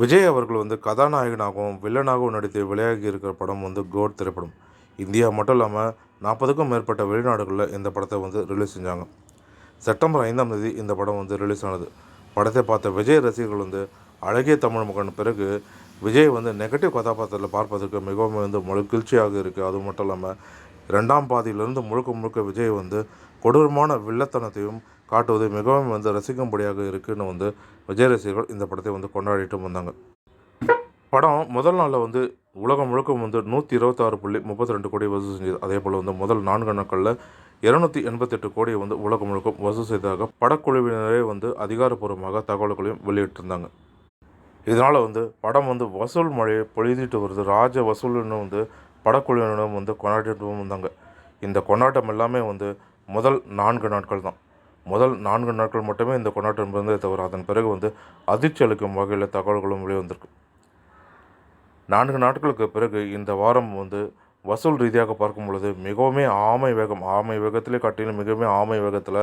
விஜய் அவர்கள் வந்து கதாநாயகனாகவும் வில்லனாகவும் நடித்து விளையாகி இருக்கிற படம் வந்து கோட் திரைப்படம். இந்தியா மட்டும் இல்லாமல் நாற்பதுக்கும் மேற்பட்ட வெளிநாடுகளில் இந்த படத்தை வந்து ரிலீஸ் செஞ்சாங்க. செப்டம்பர் ஐந்தாம் தேதி இந்த படம் வந்து ரிலீஸ் ஆனது. படத்தை பார்த்த விஜய் ரசிகர்கள் வந்து அழகிய தமிழ் மகன் பிறகு விஜய் வந்து நெகட்டிவ் கதாபாத்திரத்தில் பார்ப்பதற்கு மிகவும் வந்து மகிழ்ச்சியாக இருக்குது அது மட்டும் இல்லாமல் ரெண்டாம் பாதியிலிருந்து முழுக்க முழுக்க விஜய் வந்து கொடூரமான வில்லத்தனத்தையும் காட்டுவது மிகவும் வந்து ரசிக்கும்படியாக இருக்குன்னு வந்து விஜய் ரசிகர்கள் இந்த படத்தை வந்து கொண்டாடிட்டு வந்தாங்க. படம் முதல் நாளில் வந்து உலகம் முழுக்க வந்து நூற்றி இருபத்தாறு புள்ளி முப்பத்தி ரெண்டு கோடி வசூல் செஞ்சது. அதே போல் வந்து முதல் நான்கு நாட்களில் இரநூத்தி எண்பத்தெட்டு கோடியை வந்து உலகம் முழுக்க வசூல் செய்ததாக படக்குழுவினரே வந்து அதிகாரப்பூர்வமாக தகவல்களையும் வெளியிட்டிருந்தாங்க. இதனால் வந்து படம் வந்து வசூல் மழையை பொழுதிட்டு வருது. ராஜ வசூல்னு வந்து படக்குழுவினரும் வந்து கொண்டாடிட்டு வந்தாங்க. இந்த கொண்டாட்டம் எல்லாமே வந்து முதல் நான்கு நாட்கள் தான் முதல் நான்கு நாட்கள் மட்டுமே இந்த கொண்டாட்டம் இருந்ததே தவிர அதன் பிறகு வந்து அதிர்ச்சி அளிக்கும் வகையில் தகவல்களும் வெளிவந்திருக்கு. நான்கு நாட்களுக்கு பிறகு இந்த வாரம் வந்து வசூல் ரீதியாக பார்க்கும் பொழுது மிகவும் ஆமை வேகம் ஆமை வேகத்திலே காட்டிலும் மிகவும் ஆமை வேகத்தில்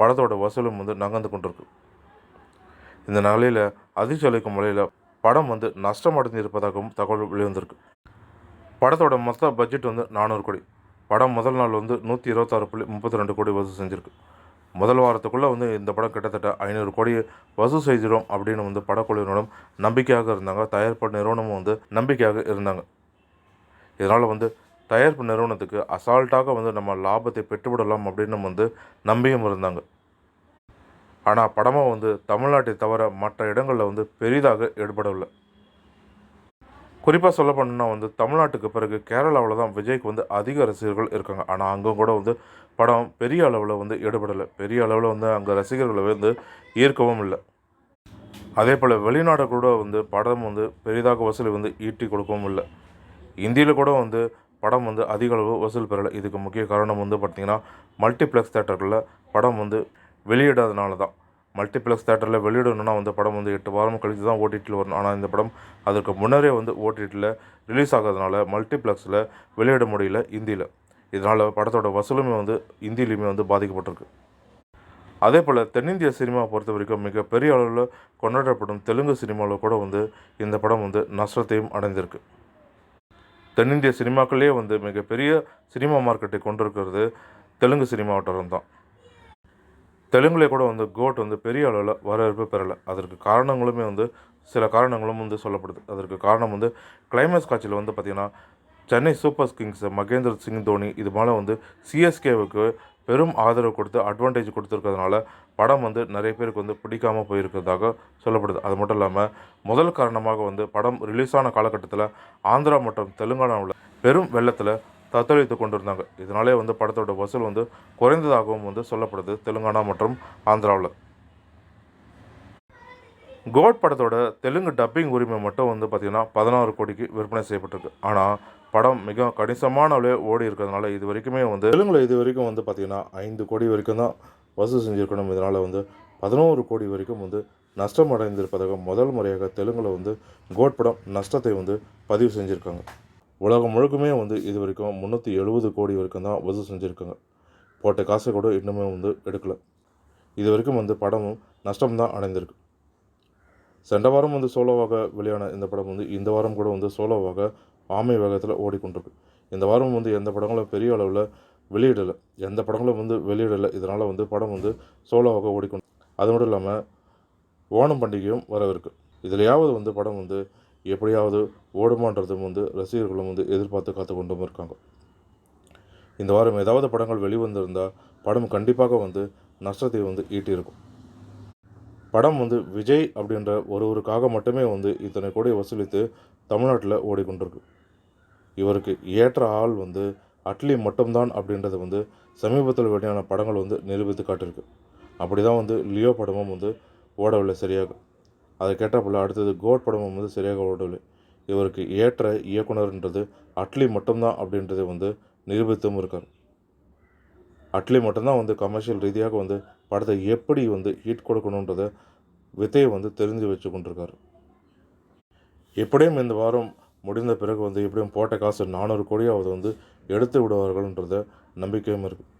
படத்தோட வசூலும் வந்து நகர்ந்து கொண்டிருக்கு. இந்த நிலையில் அதிர்ச்சி அளிக்கும் வகையில் படம் வந்து நஷ்டம் அடைந்திருப்பதாகவும் தகவல் வெளிவந்திருக்கு. படத்தோட மொத்த பட்ஜெட் வந்து நானூறு கோடி. படம் முதல் நாள் வந்து நூற்றி இருபத்தாறு புள்ளி முப்பத்தி ரெண்டு கோடி வசூல் செஞ்சுருக்கு. முதல் வாரத்துக்குள்ளே வந்து இந்த படம் கிட்டத்தட்ட ஐநூறு கோடி வசூல் செய்திடும் அப்படின்னு வந்து படக்குழுவினரும் நம்பிக்கையாக இருந்தாங்க. தயாரிப்பு நிறுவனமும் வந்து நம்பிக்கையாக இருந்தாங்க. இதனால் வந்து தயாரிப்பு நிறுவனத்துக்கு அசால்ட்டாக வந்து நம்ம லாபத்தை பெற்றுவிடலாம் அப்படின்னு வந்து நம்பியும் இருந்தாங்க. ஆனால் படமாக வந்து தமிழ்நாட்டை தவிர மற்ற இடங்களில் வந்து பெரிதாக ஈடுபடவில்லை. குறிப்பாக சொல்ல போனோம்னா வந்து தமிழ்நாட்டுக்கு பிறகு கேரளாவில் தான் விஜய்க்கு வந்து அதிக ரசிகர்கள் இருக்காங்க. ஆனால் அங்கே கூட வந்து படம் பெரிய அளவில் வந்து ஈடுபடலை பெரிய அளவில் வந்து அங்கே ரசிகர்களை வந்து ஈர்க்கவும் இல்லை. அதே போல் வெளிநாடு கூட வந்து படம் வந்து பெரிதாக வசூல் வந்து ஈட்டி கொடுக்கவும் இல்லை. இந்தியில் கூட வந்து படம் வந்து அதிக அளவு வசூல் பெறலை. இதுக்கு முக்கிய காரணம் வந்து பார்த்திங்கன்னா மல்டிப்ளெக்ஸ் தேட்டர்களில் படம் வந்து வெளியிடாதனால தான். மல்டிப்ளெக்ஸ் தேட்டரில் வெளியிடணும்னா வந்து படம் வந்து எட்டு வாரம் கழித்து தான் ஓடிடியில் வரணும். ஆனால் இந்த படம் அதற்கு முன்னரே வந்து ஓடிடியில் ரிலீஸ் ஆகிறதுனால மல்டிப்ளெக்ஸில் வெளியிட முடியல இந்தியில். இதனால் படத்தோட வசூலுமே வந்து இந்தியிலையுமே வந்து பாதிக்கப்பட்டிருக்கு. அதே போல் தென்னிந்திய சினிமா பொறுத்த வரைக்கும் மிகப்பெரிய அளவில் கொண்டாடப்படும் தெலுங்கு சினிமாவில் கூட வந்து இந்த படம் வந்து நஷ்டத்தையும் அடைந்திருக்கு. தென்னிந்திய சினிமாக்கள்லேயே வந்து மிகப்பெரிய சினிமா மார்க்கெட்டை கொண்டிருக்கிறது தெலுங்கு சினிமாவட்டம் தான். தெலுங்குல கூட வந்து கோட் வந்து பெரிய அளவில் வரவேற்பு பெறலை. அதற்கு காரணங்களுமே வந்து சில காரணங்களும் வந்து சொல்லப்படுது. அதற்கு காரணம் வந்து கிளைமேக்ஸ் காட்சியில் வந்து பார்த்திங்கன்னா சென்னை சூப்பர் கிங்ஸ் மகேந்திர சிங் தோனி இது மேலே வந்து சிஎஸ்கேவுக்கு பெரும் ஆதரவு கொடுத்து அட்வான்டேஜ் கொடுத்துருக்கிறதுனால படம் வந்து நிறைய பேருக்கு வந்து பிடிக்காமல் போயிருக்கிறதாக சொல்லப்படுது. அது மட்டும் இல்லாமல் முதல் காரணமாக வந்து படம் ரிலீஸ் ஆன காலகட்டத்தில் ஆந்திரா மற்றும் தெலுங்கானாவில் பெரும் வெள்ளத்தில் தத்தளித்து கொண்டிருந்தாங்க. இதனாலே வந்து படத்தோட வசூல் வந்து குறைந்ததாகவும் வந்து சொல்லப்படுது தெலுங்கானா மற்றும் ஆந்திராவில். கோட் படத்தோட தெலுங்கு டப்பிங் உரிமை மட்டும் வந்து பார்த்திங்கன்னா பதினாறு கோடிக்கு விற்பனை செய்யப்பட்டிருக்கு. ஆனால் படம் மிக கணிசமான அளவு ஓடி இருக்கிறதுனால இது வரைக்குமே வந்து தெலுங்கில் இது வரைக்கும் வந்து பார்த்திங்கன்னா ஐந்து கோடி வரைக்கும் தான் வசூல் செஞ்சுருக்கணும். இதனால் வந்து பதினோரு கோடி வரைக்கும் வந்து நஷ்டம் அடைந்திருப்பதாக முதல் முறையாக தெலுங்கில் வந்து கோட் படம் நஷ்டத்தை வந்து பதிவு செஞ்சுருக்காங்க. உலகம் முழுக்குமே வந்து இது வரைக்கும் முந்நூற்றி எழுபது கோடி வரைக்கும் தான் வசூல் செஞ்சுருக்காங்க. போட்ட காசை கூட இன்னுமே வந்து எடுக்கலை. இது வரைக்கும் வந்து படமும் நஷ்டம் தான் அடைந்திருக்கு. சென்ற வாரம் வந்து சோலோவாக வெளியான இந்த படம் வந்து இந்த வாரம் கூட வந்து சோலோவாக ஆமை வேகத்தில் ஓடிக்கொண்டிருக்கு. இந்த வாரம் வந்து எந்த படங்களும் பெரிய அளவில் வெளியிடலை. எந்த படங்களும் வந்து வெளியிடலை. இதனால் வந்து படம் வந்து சோலோவாக ஓடிக்கொண்டு அது மட்டும் இல்லாமல் ஓணம் பண்டிகையும் வரவிருக்கு. இதுலையாவது வந்து படம் வந்து எப்படியாவது ஓடுமான்றதும் வந்து ரசிகர்களும் வந்து எதிர்பார்த்து காத்து கொண்டும் இருக்காங்க. இந்த வாரம் ஏதாவது படங்கள் வெளிவந்திருந்தால் படம் கண்டிப்பாக வந்து நஷ்டத்தை வந்து ஈட்டியிருக்கும். படம் வந்து விஜய் அப்படின்ற ஒருவருக்காக மட்டுமே வந்து இத்தனை கோடி வசூலித்து தமிழ்நாட்டில் ஓடிக்கொண்டிருக்கு. இவருக்கு ஏற்ற ஆள் வந்து அட்லி மட்டும்தான் அப்படின்றது வந்து சமீபத்தில் வெளியான படங்கள் வந்து நிரூபித்து காட்டியிருக்கு. அப்படி தான் வந்து லியோ படமும் வந்து ஓடவில்லை சரியாக. அதை கேட்டப்போல் அடுத்தது கோட் படமும் வந்து சரியாக ஓடவில்லை இவருக்கு ஏற்ற இயக்குனர்ன்றது அட்லி மட்டும்தான் அப்படின்றத வந்து நிரூபித்தும் இருக்கார். அட்லி மட்டும்தான் வந்து கமர்ஷியல் ரீதியாக வந்து படத்தை எப்படி வந்து ஹீட் கொடுக்கணுன்றத வித்தையை வந்து தெரிஞ்சு வச்சு கொண்டிருக்காரு. எப்படியும் இந்த வாரம் முடிந்த பிறகு வந்து எப்படியும் போட்ட காசு நானூறு கோடியாவது வந்து எடுத்து விடுவார்கள்ன்றத நம்பிக்கையும் இருக்குது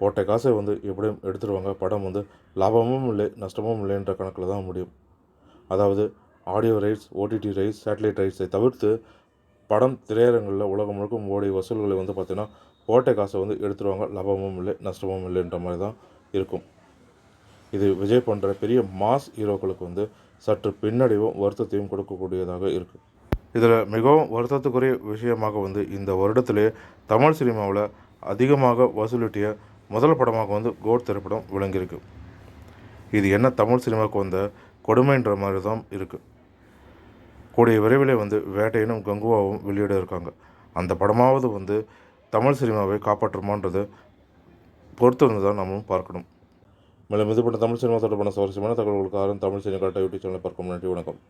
போட்ட காசை வந்து எப்படியும் எடுத்துடுவாங்க படம் வந்து லாபமும் இல்லை நஷ்டமும் இல்லைன்ற கணக்கில் தான் முடியும். அதாவது audio rights OTT rights satellite ரைட்ஸை தவிர்த்து படம் திரையரங்களில் உலகம் முழுக்க ஓடிய வசூல்களை வந்து பார்த்திங்கன்னா ஓட்டை காசை வந்து எடுத்துருவாங்க. லாபமும் இல்லை நஷ்டமும் இல்லைன்ற மாதிரி தான் இருக்கும். இது விஜய் போன்ற பெரிய மாஸ் ஹீரோக்களுக்கு வந்து சற்று பின்னடைவும் வருத்தத்தையும் கொடுக்கக்கூடியதாக இருக்குது இதில் மிகவும் வருத்தத்துக்குரிய விஷயமாக வந்து இந்த வருடத்திலே தமிழ் சினிமாவில் அதிகமாக வசூலிட்டிய முதல் படமாக வந்து கோட் திரைப்படம் விளங்கியிருக்கு. இது என்ன தமிழ் சினிமாவுக்கு வந்த கொடுமைன்ற மாதிரி தான் இருக்குது கூடிய விரைவிலே வந்து வேட்டையனும் கங்குவாவும் வெளியிட இருக்காங்க. அந்த படமாவது வந்து தமிழ் சினிமாவை காப்பாற்றுமான்றது பொறுத்து இருந்து தான் நம்மளும் பார்க்கணும். மேலும் இது பண்ண தமிழ் சினிமா தொடர்பான சுவாரஸ்யமான தகவல்களுக்கு ஆரம்ப தமிழ் சினிமா யூடியூப் சேனலை பார்க்கும் நன்றி வணக்கம்.